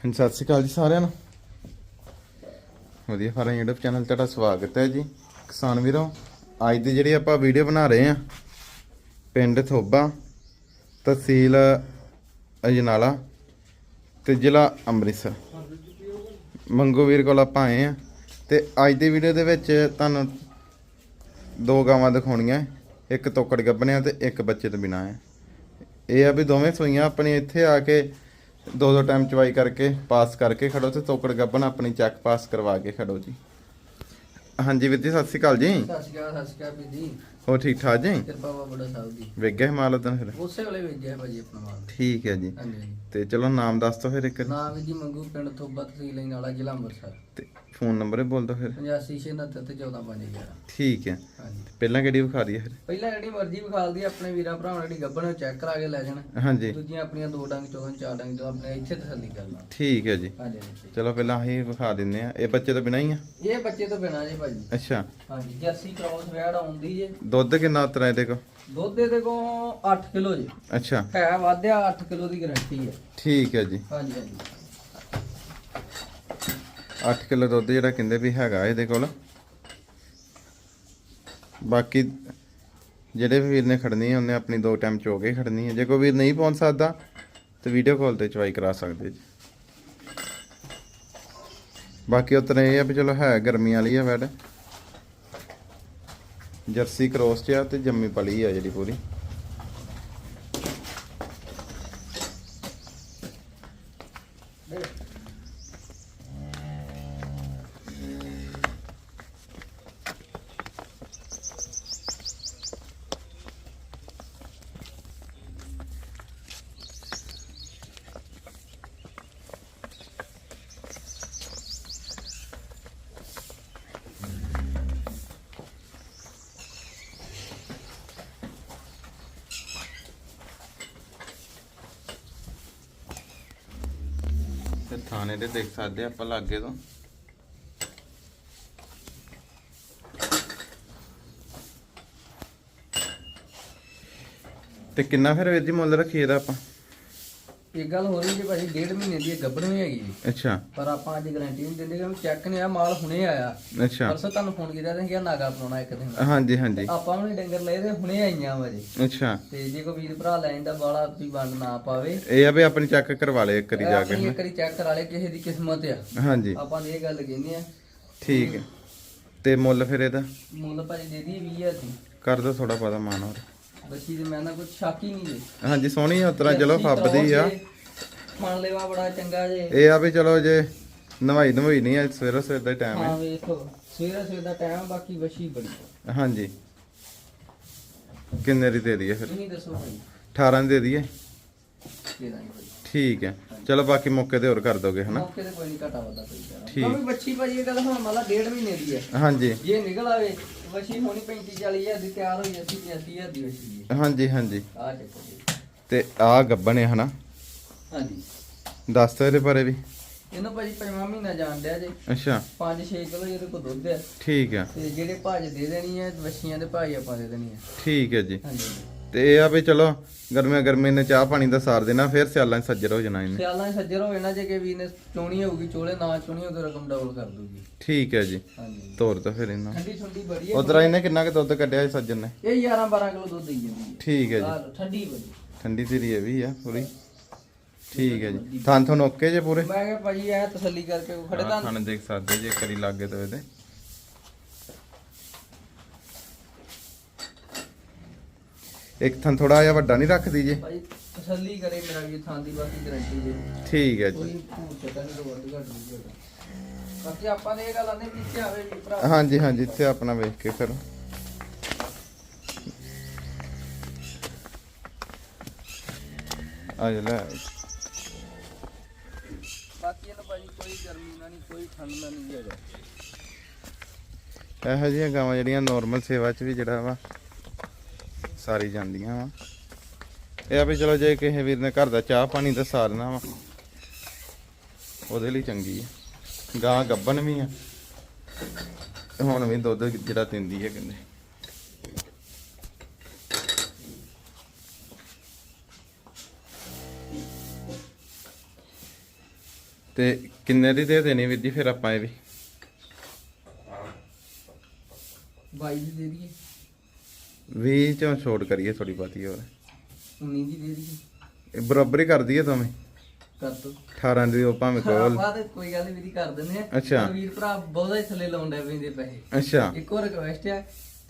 ਹਾਂਜੀ, ਸਤਿ ਸ਼੍ਰੀ ਅਕਾਲ ਜੀ ਸਾਰਿਆਂ ਨੂੰ। ਵਧੀਆ ਫਾਰਮ YouTube ਚੈਨਲ ਤੁਹਾਡਾ ਸਵਾਗਤ ਹੈ ਜੀ। ਕਿਸਾਨ ਵੀਰੋ, ਅੱਜ ਦੀ ਜਿਹੜੀ ਆਪਾਂ ਵੀਡੀਓ ਬਣਾ ਰਹੇ ਆ ਪਿੰਡ ਥੋਬਾ, ਤਹਿਸੀਲ ਅਜਨਾਲਾ ਤੇ ਜ਼ਿਲ੍ਹਾ ਅੰਮ੍ਰਿਤਸਰ। ਮੰਗੂ ਵੀਰ ਕੋਲ ਆਪਾਂ ਆਏ ਆ ਤੇ ਅੱਜ ਦੀ ਵੀਡੀਓ ਦੇ ਵਿੱਚ ਤੁਹਾਨੂੰ ਦੋ ਗਾਵਾਂ ਦਿਖਾਉਣੀਆਂ। ਇੱਕ ਤੋਕੜ ਗੱਬਣਿਆ ਤੇ ਇੱਕ ਬੱਚੇ ਤੋਂ ਬਿਨਾ ਹੈ। ਇਹ ਆ ਵੀ ਦੋਵੇਂ ਸੂਈਆਂ, ਆਪਣੀ ਇੱਥੇ ਆ ਕੇ ਦੋ ਦੋ ਟਾਈਮ ਚਵਾਈ ਕਰਕੇ, ਪਾਸ ਕਰਕੇ ਖੜੋ ਤੇ ਤੋਕੜ ਗੱਬਣ ਆਪਣੀ ਚੈੱਕ ਪਾਸ ਕਰਵਾ ਕੇ ਖੜੋ ਜੀ। ਹਾਂਜੀ ਵੀਰ ਜੀ, ਸਤਿ ਸ਼੍ਰੀ ਅਕਾਲ ਜੀ। ਸਤਿ ਸ਼੍ਰੀ ਅਕਾਲ, ਸਤਿ ਸ਼੍ਰੀ ਅਕਾਲ ਵੀਰ ਜੀ। ਹੋਰ ਠੀਕ ਠਾਕ ਜੀ? ਕਿਰਪਾ ਬਾਬਾ ਬੜਾ ਸਾਹਿਬ ਦੀ। ਵੇਖ ਗਿਆ ਹਿਮਾਲਤ ਨੂੰ ਫਿਰ? ਉਸੇ ਵੇਲੇ ਵੇਚਿਆ ਭਾਜੀ ਆਪਣਾ ਮਾਲ। ਠੀਕ ਹੈ ਜੀ। ਹਾਂਜੀ ਤੇ ਚਲੋ ਨਾਮ ਦੱਸ ਦੋ ਫਿਰ ਇੱਕ। ਨਾਮ ਜੀ ਮੰਗੂ ਪਿੰਡ ਥੋਬਾ ਤਹਿਸੀਲ ਨਾਲਾ ਜ਼ਿਲ੍ਹਾ ਅੰਮ੍ਰਿਤਸਰ। ਤੇ ਫੋਨ ਨੰਬਰ ਹੀ ਬੋਲ ਦੋ ਫਿਰ। 8569 ਤੇ 14511 ਠੀਕ ਹੈ। ਹਾਂਜੀ। ਪਹਿਲਾਂ ਕਿਹੜੀ ਵਿਖਾ ਹੈ ਫਿਰ? ਪਹਿਲਾਂ ਜਿਹੜੀ ਮਰਜ਼ੀ ਵਿਖਾਲਦੀ ਆਪਣੇ ਵੀਰਾਂ ਭਰਾਵਾਂ ਜਿਹੜੀ ਗੱਬਣ ਚੈੱਕ ਕਰਾ ਕੇ ਲੈ ਜਾਣ। ਹਾਂਜੀ। ਦੂਜੀਆਂ ਆਪਣੀਆਂ ਦੋ ਡੰਗ ਚੋਂ ਚਾਰ ਡੰਗ ਚੋਂ ਆਪਣੇ ਇੱਥੇ ਤਸੱਲੀ ਕਰ ਲਾ। ਠੀਕ ਹੈ ਜੀ। ਹਾਂਜੀ ਹਾਂਜੀ। ਚਲੋ ਪਹਿਲਾਂ ਅਸੀਂ ਵਿਖਾ ਦਿੰਨੇ ਆ ਇਹ ਬੱਚੇ ਤੋਂ ਬਿਨਾ ਹੀ ਆ? ਇਹ ਬੱਚੇ ਤੋਂ ਬਿਨਾ ਜੀ ਭਾਜੀ। ਅੱਛਾ। ਹਾਂਜੀ ਜਰਸੀ ਕ੍ਰਾਸ ਵੈੜ ਆਉਂਦੀ ਜੇ। ਦੁੱਧ ਕਿੰਨਾ ਉਤਰਾ ਇਹਦੇ ਕੋ ਦੁੱਧ ਇਹਦੇ ਕੋ 8 ਕਿਲੋ ਜੀ। ਅੱਛਾ। ਹੈ ਵਾਧਿਆ 8 ਕਿਲੋ ਦੀ ਗਾਰੰਟੀ ਹੈ। ਠੀਕ ਹੈ ਜੀ। ਹਾਂਜੀ ਹਾਂਜੀ। 8 ਕਿਲੋ ਦੁੱਧ ਜਿਹੜਾ ਕਹਿੰਦੇ ਵੀ ਹੈਗਾ ਇਹਦੇ ਕੋਲ। ਬਾਕੀ ਜਿਹੜੇ ਵੀ ਵੀਰ ਨੇ ਖੜਨੀ ਹੈ ਉਹਨੇ ਆਪਣੀ ਦੋ ਟਾਈਮ ਚੋ ਕੇ ਖੜਨੀ ਹੈ। ਜੇ ਕੋਈ ਵੀਰ ਨਹੀਂ ਪਹੁੰਚ ਸਕਦਾ ਤੇ ਵੀਡੀਓ ਕਾਲ ਤੇ ਚਵਾਈ ਕਰਾ ਸਕਦੇ ਜੀ। ਬਾਕੀ ਉਤਰੇ ਇਹ ਆ ਵੀ ਚਲੋ ਹੈ ਗਰਮੀ ਵਾਲੀ ਆ ਵੈਡ ਜਰਸੀ ਕ੍ਰੋਸ ਚ ਆ ਤੇ ਜੰਮੀ ਪਲੀ ਆ ਜਿਹੜੀ ਪੂਰੀ। ਥਾਣੇ ਦੇ ਦੇਖ ਸਕਦੇ ਆਪਾਂ ਲਾਗੇ ਤੋਂ। ਤੇ ਕਿੰਨਾ ਫਿਰ ਵੀਰ ਜੀ ਮੁੱਲ ਰੱਖੀਏ ਦਾ ਆਪਾਂ? ਇੱਕ ਗੱਲ ਹੋ ਰਹੀ ਜੀ ਭਾਜੀ ਡੇਢ ਮਹੀਨੇ ਦੀ ਇਹ ਗੱਭਣ ਵੀ ਹੈਗੀ ਜੀ। ਅੱਛਾ। ਪਰ ਆਪਾਂ ਅੱਜ ਗਾਰੰਟੀ ਨਹੀਂ ਦਿੰਦੇ ਕਿ ਚੈੱਕ ਨਹੀਂ ਆ ਮਾਲ ਹੁਣੇ ਆਇਆ। ਅੱਛਾ। ਪਰਸੋਂ ਤੁਹਾਨੂੰ ਫੋਨ ਕੀਤਾ ਤੇ ਕਿਹਾ ਨਾਗਾ ਪਾਉਣਾ ਇੱਕ ਦਿਨ। ਹਾਂਜੀ ਹਾਂਜੀ। ਆਪਾਂ ਵੀ ਡੰਗਰ ਲਏ ਤੇ ਹੁਣੇ ਆਈਆਂ ਵਾ ਜੀ। ਅੱਛਾ। ਤੇ ਜੇ ਕੋਈ ਵੀਰ ਭਰਾ ਲੈਣ ਦਾ ਬਾਲਾ ਵੀ ਵੰਡ ਨਾ ਪਾਵੇ। ਇਹ ਆ ਵੀ ਆਪਣੀ ਚੈੱਕ ਕਰਵਾ ਲੈ ਇੱਕ ਵਾਰੀ ਜਾ ਆਪਣੀ ਕੇ ਇੱਕ ਵਾਰੀ ਚੈੱਕ ਕਰਾ ਲੇ ਕਿਸੇ ਦੀ ਕਿਸਮਤ ਆ। ਹਾਂਜੀ। ਆਪਾਂ ਨੇ ਇਹ ਗੱਲ ਕਹਿੰਦੇ ਆ। ਠੀਕ ਹੈ। ਤੇ ਮੁੱਲ ਫਿਰ ਇਹਦਾ? ਮੁੱਲ ਭਾਜੀ ਦੇ ਦੀ 20000 ਦੀ। ਕਰ ਦੋ ਥੋੜਾ ਪਤਾ ਮਾਨ ਹੋਰ। ਬੱਚੀ ਦੇ ਮੈਂ ਨਾ ਕੁਝ ਸ਼ੱਕ ਹੀ ਨਹੀਂ ਜੀ। ਹਾਂਜੀ ਸੋਹਣੀ ਆ ਉਤਰਾ ਚਲੋ ਫੱਬਦੀ ਆ। ਮੰਨ ਲੈਵਾ ਬੜਾ ਚੰਗਾ ਜੇ। ਇਹ ਆ ਵੀ ਚਲੋ ਜੇ ਨਵਾਈ ਨਵਾਈ ਨਹੀਂ ਆ ਸਵੇਰੇ ਸਵੇਰ ਦਾ ਟਾਈਮ ਹਾਂ ਹੈ ਵੇਖੋ ਸਵੇਰੇ ਸਵੇਰ ਦਾ ਟਾਈਮ ਬਾਕੀ ਵਸ਼ੀ ਬੜੀ ਹਾਂਜੀ। ਕਿੰਨੇ ਦੀ ਦੇ ਦਈਏ ਫਿਰ? ਤੁਸੀਂ ਦੱਸੋ ਭਾਈ। 18 ਦੀ ਦੇ ਦਈਏ। ਦੇ ਦਾਂਗੇ ਭਾਈ। ਠੀਕ ਹੈ। ਚਲੋ ਬਾਕੀ ਮੌਕੇ ਤੇ ਹੋਰ ਕਰ ਦੋਗੇ ਹਨਾ? ਮੌਕੇ ਤੇ ਕੋਈ ਨਹੀਂ ਘਟਾ ਵਾਦਾ ਕੋਈ ਠੀਕ। ਬੱਚੀ ਭਾਜੀ ਇਹ ਗੱਲ ਹੁਣ ਮਾਲਾ ਡੇਢ ਮਹੀਨੇ ਦੀ ਹੈ। ਹਾਂਜੀ। ਜੇ ਨਿਕਲ ਆਵੇ ਵਸ਼ੀ ਹੋਣੀ 35 40 ਹਜ਼ਾਰ ਦੀ ਤਿਆਰ ਹੋਈ 80 80 ਹਜ਼ਾਰ ਦੀ ਵਸ਼ੀ ਹੈ ਹਾਂਜੀ ਹਾਂਜੀ। ਆ ਚੱਕੋ ਜੀ। ਤੇ ਆ ਗੱਬਣ ਹੈ ਹਨਾ? ਹਾਂਜੀ। ਦੱਸ ਇਹਦੇ ਬਾਰੇ ਵੀ। ਇਹਨੂੰ ਭਾਜੀ ਪੰਜਵਾਂ ਮਹੀਨਾ ਜਾਣ ਡਿਆ ਜੇ। ਅੱਛਾ। 5-6 ਕਿਲੋ ਇਹਦੇ ਕੋਲ ਦੁੱਧ ਹੈ ਠੀਕ ਹੈ ਤੇ ਜਿਹੜੇ ਭਾਜ ਦੇ ਦੇਣੀ ਹੈ ਵਸ਼ੀਆਂ ਦੇ ਭਾਈ ਆਪਾਂ ਦੇ ਦੇਣੀ ਹੈ ਠੀਕ ਹੈ ਜੀ। ਹਾਂਜੀ। ਤੇ ਇਹ ਆ ਵੀ ਚਲੋ ਗਰਮੀਆਂ ਗਰਮੀ ਨੇ ਚਾਹ ਪਾਣੀ ਦਾ ਸਾਰ ਦੇਣਾ ਫਿਰ ਸਿਆਲਾਂ 'ਚ ਸੱਜਰ ਹੋ ਜਾਣਾ ਇਹਨੇ। ਸਿਆਲਾਂ 'ਚ ਸੱਜਰ ਹੋਵੇ ਨਾ ਜੇ ਕਿ ਵੀ ਨੇ ਚੋਣੀ ਹੋਊਗੀ ਚੋਲੇ ਨਾ ਚੋਣੀ ਉਹਦੇ ਰਕਮ ਡਬਲ ਕਰ ਦੂਗੀ ਠੀਕ ਹੈ ਜੀ। ਹਾਂਜੀ। ਤੋਰ ਤਾਂ ਫਿਰ ਇਹਨਾਂ ਠੰਡੀ ਠੰਡੀ ਬੜੀ ਹੈ। ਉਧਰ ਇਹਨੇ ਕਿੰਨਾ ਕੁ ਦੁੱਧ ਕੱਢਿਆ ਸੀ ਸੱਜਣ ਨੇ? ਇਹ 11 12 ਕਿਲੋ ਦੁੱਧ ਦੇਈ ਜਾਂਦੀ ਹੈ। ਠੀਕ ਹੈ ਜੀ। ਆਹ ਲਓ, ਠੰਡੀ ਬੜੀ। ਠੰਡੀ ਧੀਰੀ ਇਹ ਵੀ ਆ ਪੂਰੀ। ਠੀਕ ਹੈ ਜੀ। ਥਾਂ ਤੁਹਾਨੂੰ ਓਕੇ ਜੇ ਪੂਰੇ? ਮੈਂ ਕਿਹਾ ਭਾਜੀ ਇਹ ਤਸੱਲੀ ਕਰਕੇ ਖੜੇ ਤਾਂ ਥਾਂ ਦੇਖ ਸਕਦੇ ਜੇ ਕਰੀ ਲੱਗੇ ਤਾਂ ਇਹਦੇ। ਇੱਕ ਥਾਂ ਥੋੜਾ ਜਿਹਾ ਵੱਡਾ ਨਹੀਂ ਰੱਖਦੀ ਜੇ? ਭਾਜੀ ਤਸੱਲੀ ਕਰੇ ਮੇਰਾ ਵੀ ਥਾਂ ਦੀ ਬਾਕੀ ਗਾਰੰਟੀ ਦੇ ਠੀਕ ਹੈ ਜੀ। ਕੋਈ ਭੂਤ ਚਟਾ ਨਹੀਂ ਤੋਂ ਵੱਧ ਘੱਟ ਨਹੀਂ ਹੋਗਾ ਬਾਕੀ ਆਪਾਂ ਨੇ ਇਹ ਗੱਲ ਆਨੇ ਵੀ ਇੱਥੇ ਆਵੇ ਵੀ ਭਰਾ। ਹਾਂਜੀ ਹਾਂਜੀ ਇੱਥੇ ਆਪਣਾ ਵੇਖ ਕੇ ਕਰੋ ਆ ਜਾ ਲੈ। ਬਾਕੀ ਇਹਨੂੰ ਭਾਜੀ ਕੋਈ ਗਰਮੀ ਨਾ ਨਹੀਂ ਕੋਈ ਠੰਡ ਨਾ ਨਹੀਂ ਹੈਗਾ। ਇਹੋ ਜਿਹੀਆਂ ਗਾਵਾਂ ਜਿਹੜੀਆਂ ਨਾਰਮਲ ਸੇਵਾ 'ਚ ਵੀ ਜਿਹੜਾ ਵਾ ਸਾਰੀ ਜਾਂਦੀਆਂ ਵਾ। ਇਹ ਆ ਵੀ ਚਲੋ ਜੇ ਕਿਸੇ ਵੀਰ ਨੇ ਘਰ ਦਾ ਚਾਹ ਪਾਣੀ ਦਾ ਸਾਰਨਾ ਵਾ, ਉਹਦੇ ਲਈ ਚੰਗੀ ਹੈ ਗਾਂ ਗੱਬਨ ਵੀ ਆ। ਹੁਣ ਵੀ ਦੁੱਧ ਜਿਹੜਾ ਦਿੰਦੀ ਹੈ ਕਹਿੰਦੇ। ਤੇ ਕਿੰਨੇ ਦੀ ਦੇ ਦੇਣੀ ਵੀਰ ਜੀ, ਫਿਰ ਆਪਾਂ ਇਹ ਵੀ? 22 ਦੀ ਦੇ ਦਈਏ। 20 ਚੋਂ ਛੋਟ ਕਰੀਏ ਥੋੜੀ ਬਾਤੀ ਹੋਰ। 19 ਦੀ ਦੇ ਇਹ ਬਰਾਬਰ ਹੀ ਕਰ ਦਈਏ ਦੋਵੇਂ। ਕਰ ਦੋ। 18 ਦੀ ਉਹ ਭਾਵੇਂ ਕੋਲ। ਤੇ ਕੋਈ ਗੱਲ ਨੀ ਵੀਰੀ ਕਰ ਦਿੰਦੇ ਆ। ਅੱਛਾ। ਵੀਰ ਭਰਾ ਬਹੁਤਾ ਹੀ ਥੱਲੇ ਲਾਉਂਦੇ ਪੈਂਦੇ ਪੈਸੇ। ਅੱਛਾ। ਇੱਕੋ ਰਿਕਵੈਸਟ ਆ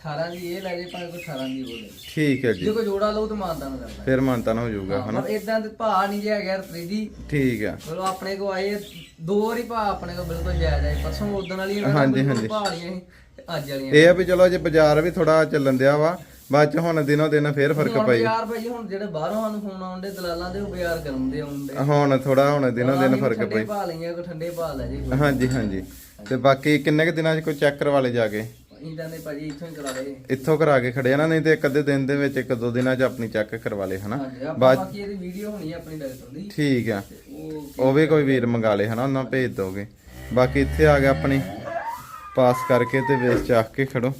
18 ਦੀ ਇਹ ਲੈ ਜੇ ਭਾਵੇਂ ਕੋਈ 18 ਦੀ ਬੋਲੇ। ਠੀਕ ਹੈ ਜੀ। ਜੇ ਕੋਈ ਜੋੜਾ ਲਓ ਤਾਂ ਮਾਨਦਾਨ ਕਰਦਾ। ਫਿਰ ਮਾਨਤਾਨ ਹੋ ਜਾਊਗਾ ਹਾਂ, ਹਨਾ? ਪਰ ਇਦਾਂ ਦੇ ਭਾ ਨਹੀਂ ਜੇ ਹੈਗਾ ਫਰੀਦੀ ਠੀਕ ਆ। ਚਲੋ ਆਪਣੇ ਕੋ ਆਏ ਦੋ ਵਾਰੀ ਭਾ ਆਪਣੇ ਕੋ ਬਿਲਕੁਲ ਜਾਇਜ਼ ਆਏ ਪਰਸੋਂ ਉਦੋਂ ਵਾਲੀ ਹਾਂਜੀ, ਹਾਂਜੀ। ਭਾ ਵਾਲੀਆਂ ਤੇ ਅੱਜ ਵਾਲੀਆਂ ਇਹ ਆ ਵੀ ਚਲੋ ਜੇ ਬਾਜ਼ਾਰ ਵੀ ਥੋੜਾ ਚੱਲਣ ਦਿਆ ਵਾ। ਬਾਅਦ ਚ ਹੁਣ ਦਿਨੋ ਦਿਨ ਫੇਰ ਫ਼ਰਕ ਪਈ। ਬਾਜ਼ਾਰ ਭਾਜੀ ਹੁਣ ਜਿਹੜੇ ਬਾਹਰੋਂ ਸਾਨੂੰ ਫੋਨ ਆਉਂਦੇ ਦਲਾਲਾਂ ਦੇ ਉਹ ਬਾਜ਼ਾਰ ਗਰਮ ਦੇ ਆਉਂਦੇ ਹੁਣ ਥੋੜਾ ਹੁਣ ਦਿਨੋ ਦਿਨ ਫ਼ਰਕ ਠੰਡੇ ਪਈ। ਭਾ ਲਈਆਂ ਕੋ ਠੰਡੇ ਭਾ ਲੈ ਜੀ ਹਾਂਜੀ ਹਾਂਜੀ। ਤੇ ਬਾਕੀ ਕਿੰਨੇ ਕੁ ਦਿਨਾਂ ਚ ਕੋਈ ਚੈੱਕ ਕਰਵਾ ਲੈ ਜਾ ਕੇ? ਇਦਾਂ ਦੇ ਭਾਜੀ ਇੱਥੋਂ ਹੀ ਕਰਾ ਲਏ। ਇੱਥੋਂ ਕਰਾ ਕੇ ਖੜਿਆ ਨਾ ਨਹੀਂ ਤੇ ਇੱਕ ਅੱਧੇ ਦਿਨ ਦੇ ਵਿੱਚ ਇੱਕ ਦੋ ਦਿਨਾਂ ਚ ਆਪਣੀ ਚੈੱਕ ਕਰਵਾ ਲੇ ਹਨਾ? ਬਾਕੀ ਇਹਦੀ ਵੀਡੀਓ ਹੋਣੀ ਆ ਆਪਣੀ ਡਾਕਟਰ ਦੀ। ਠੀਕ ਆ। ਉਹ ਵੀ ਕੋਈ ਵੀਰ ਮੰਗਾ ਲੇ ਹਨਾ? ਉਹਨਾਂ ਭੇਜ ਦੋਗੇ। ਬਾਕੀ ਇੱਥੇ ਆ ਗਿਆ ਆਪਣੀ। ਪਾਸ ਕਰਕੇ ਤੇ ਵੇਚ ਚਾਕ ਕੇ ਖੜੋ।